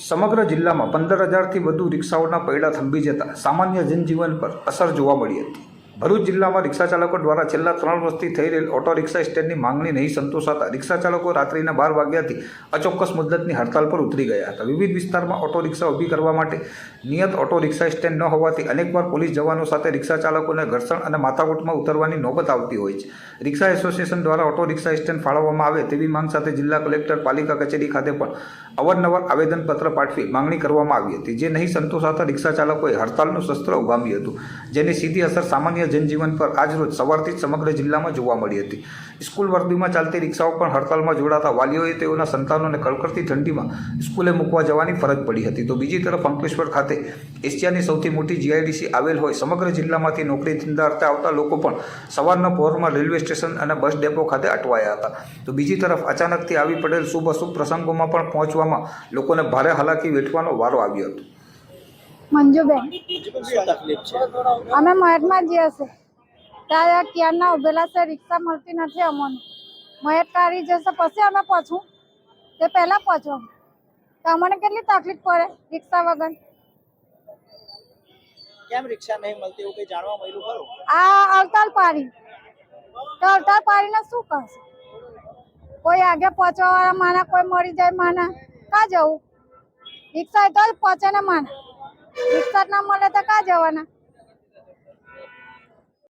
સમગ્ર જિલ્લામાં પંદર હજારથી વધુ રિક્ષાઓના પૈડા થંભી જતા સામાન્ય જનજીવન પર અસર જોવા મળી હતી. ભરૂચ જિલ્લામાં રિક્ષા ચાલકો દ્વારા છેલ્લા ત્રણ વર્ષથી થઈ રહેલ ઓટો રિક્ષા સ્ટેન્ડની માંગણી નહીં સંતોષાતા રિક્ષા ચાલકો રાત્રિના બાર વાગ્યાથી અચોક્કસ મુદ્દતની હડતાલ પર ઉતરી ગયા હતા. વિવિધ વિસ્તારમાં ઓટો રિક્ષા ઊભી કરવા માટે નિયત ઓટો રિક્ષા સ્ટેન્ડ ન હોવાથી અનેકવાર પોલીસ જવાનો સાથે રિક્ષા ચાલકોને ઘર્ષણ અને માથાકૂટમાં ઉતરવાની નોબત આવતી હોય છે. રિક્ષા એસોસિએશન દ્વારા ઓટો રિક્ષા સ્ટેન્ડ ફાળવવામાં આવે તેવી માંગ સાથે જિલ્લા કલેક્ટર, પાલિકા કચેરી ખાતે પણ અવારનવાર આવેદનપત્ર પાઠવી માંગણી કરવામાં આવી હતી, જે નહીં સંતોષાતા રિક્ષા ચાલકોએ હડતાલનું શસ્ત્ર ઉગામ્યું હતું, જેની સીધી અસર સામાન્ય જનજીવન પર આજરોજ સવારથી જ સમગ્ર જિલ્લામાં જોવા મળી હતી. સ્કૂલ વર્દીમાં ચાલતી રિક્ષાઓ પણ હડતાલમાં જોડાતા વાલીઓએ તેઓના સંતાનોને કડકડતી ઠંડીમાં સ્કૂલે મૂકવા જવાની ફરજ પડી હતી. તો બીજી તરફ અંકલેશ્વર ખાતે એશિયાની સૌથી મોટી જીઆઈડીસી આવેલ હોય સમગ્ર જિલ્લામાંથી નોકરી ધંધાર્થે આવતા લોકો પણ સવારના પહોરમાં રેલવે સ્ટેશન અને બસ ડેપો ખાતે અટવાયા હતા. તો બીજી તરફ અચાનકથી આવી પડેલ શુભ અશુભ પ્રસંગોમાં પણ પહોંચવામાં લોકોને ભારે હાલાકી વેઠવાનો વારો આવ્યો હતો. મંજુબેન. અમે મહેટમાં જઈએ છે ત્યાં ક્યારના ઉભેલા છે? રિક્ષા મળતી નથી અમને. મહેટ કાઢી જશે. પછી અમે પહોંચું. તે પહેલાં પહોંચવાનું તો અમને કેટલી તકલીફ પડે રિક્ષા વગર? કેમ રિક્ષા નહીં મળતી? એવું કઈ જાણવા મળ્યું ખરું? આ અવતાલ પાડી. તો અવતાલ પાડીને શું કરશે? કોઈ આગે પહોંચવા વાળા માના કોઈ મળી જાય માના કા જવું? રિક્ષા તો પહોંચે ને માના રિક્ષા ના મળે તો કા જવાના?